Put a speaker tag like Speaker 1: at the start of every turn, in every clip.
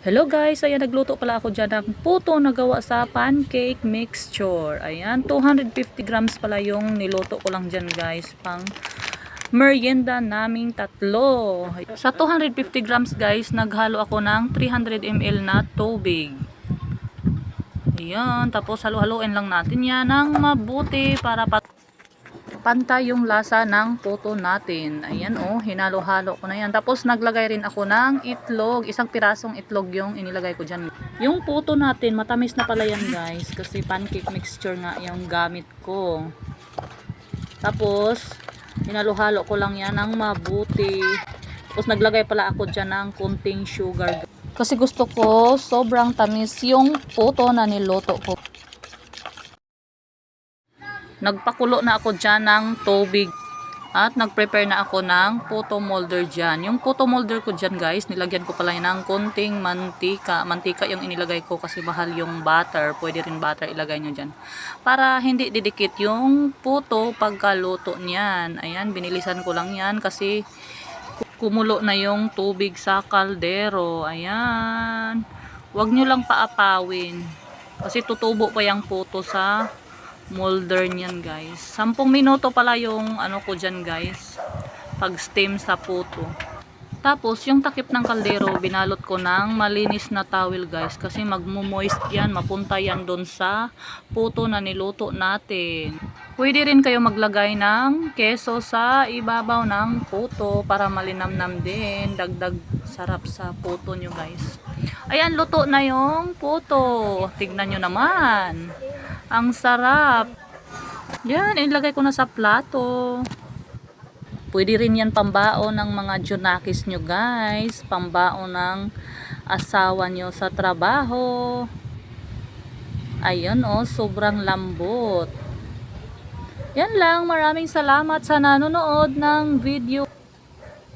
Speaker 1: Hello guys, ayan nagluto pala ako dyan ng puto na gawa sa pancake mixture. Ayan, 250 grams pala yung niluto ko lang dyan guys, pang merienda naming tatlo. Sa 250 grams guys, naghalo ako ng 300 ml na tubig. Ayan, tapos halo-haloin lang natin yan ng mabuti para pat pantay yung lasa ng puto natin. Ayan oh, hinalo-halo ko na yan. Tapos naglagay rin ako ng itlog. Isang pirasong itlog yung inilagay ko dyan. Yung puto natin, matamis na pala yan guys. Kasi pancake mixture nga yung gamit ko. Tapos, hinalo-halo ko lang yan ng mabuti. Tapos naglagay pala ako dyan ng kunting sugar. Kasi gusto ko sobrang tamis yung puto na niluto ko. Nagpakulo na ako dyan ng tubig. At nag-prepare na ako ng puto molder dyan. Yung puto molder ko dyan guys, nilagyan ko pala ng konting mantika. Mantika yung inilagay ko kasi mahal yung butter. Pwede rin butter ilagay nyo dyan. Para hindi didikit yung puto pagkaluto niyan. Ayan, binilisan ko lang yan kasi kumulo na yung tubig sa kaldero. Ayan. Huwag nyo lang paapawin. Kasi tutubo pa yung puto sa molder niyan guys. 10 minuto pala yung ano ko dyan guys. Pag steam sa puto. Tapos yung takip ng kaldero binalot ko ng malinis na towel guys. Kasi magmumoist yan. Mapunta yan doon sa puto na niluto natin. Pwede rin kayo maglagay ng keso sa ibabaw ng puto para malinamnam din. Dagdag sarap sa puto nyo guys. Ayan, luto na yung puto. Tignan nyo naman. Ang sarap. Yan, ilagay ko na sa plato. Pwede rin yan pambao ng mga junakis nyo guys. Pambao ng asawa nyo sa trabaho. Ayun oh, sobrang lambot. Yan lang, maraming salamat sa nanonood ng video.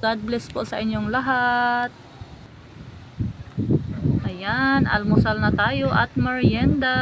Speaker 1: God bless po sa inyong lahat. Ayan, almusal na tayo at merienda.